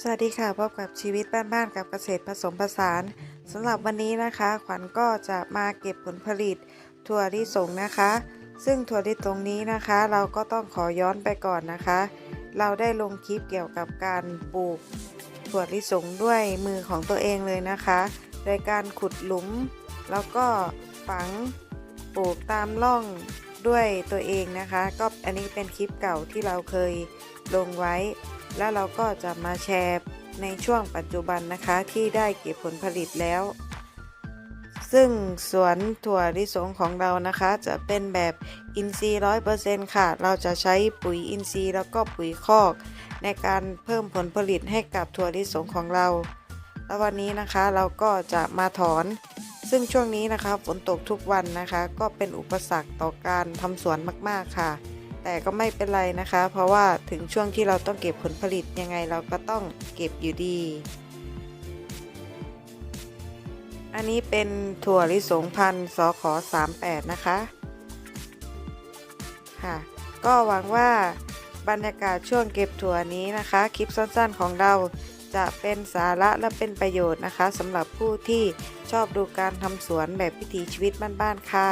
สวัสดีค่ะพบกับชีวิตบ้านๆกับเกษตรผสมผสานสำหรับวันนี้นะคะ ขวัญก็จะมาเก็บผลผลิตถั่วลิสงนะคะ ซึ่งถั่วลิสงนี้นะคะ เราก็ต้องขอย้อนไปก่อนนะคะ เราได้ลงคลิปเกี่ยวกับการปลูกถั่วลิสงด้วยมือของตัวเองเลยนะคะ โดยการขุดหลุม แล้วก็ฝังปลูกตามร่องด้วยตัวเองนะคะ ก็อันนี้เป็นคลิปเก่าที่เราเคยลงไว้ แล้วเราก็จะมาแชร์ในช่วงปัจจุบันนะคะที่ได้เก็บผลผลิตแล้ว ซึ่งสวนถั่วลิสงของเรานะคะ จะเป็นแบบอินทรีย์ร้อยเปอร์เซ็นต์ค่ะ เราจะใช้ปุ๋ยอินทรีย์แล้วก็ปุ๋ยคอก ในการเพิ่มผลผลิตให้กับถั่วลิสงของเรา แล้ววันนี้นะคะเราก็จะมาถอน ซึ่งช่วงนี้นะคะฝนตกทุกวันนะคะ ก็เป็นอุปสรรคต่อการทำสวนมากๆค่ะ แต่ก็ไม่เป็นไรนะคะ เพราะว่าถึงช่วงที่เราต้องเก็บผลผลิตยังไงเราก็ต้องเก็บอยู่ดี อันนี้เป็นถั่วลิสงพันธุ์สขอ38 นะคะ ค่ะ ก็หวังว่าบรรยากาศช่วงเก็บถั่วนี้นะคะ คลิปสั้นๆของเราจะเป็นสาระและเป็นประโยชน์นะคะสำหรับผู้ที่ชอบดูการทำสวนแบบวิถีชีวิตบ้านๆค่ะ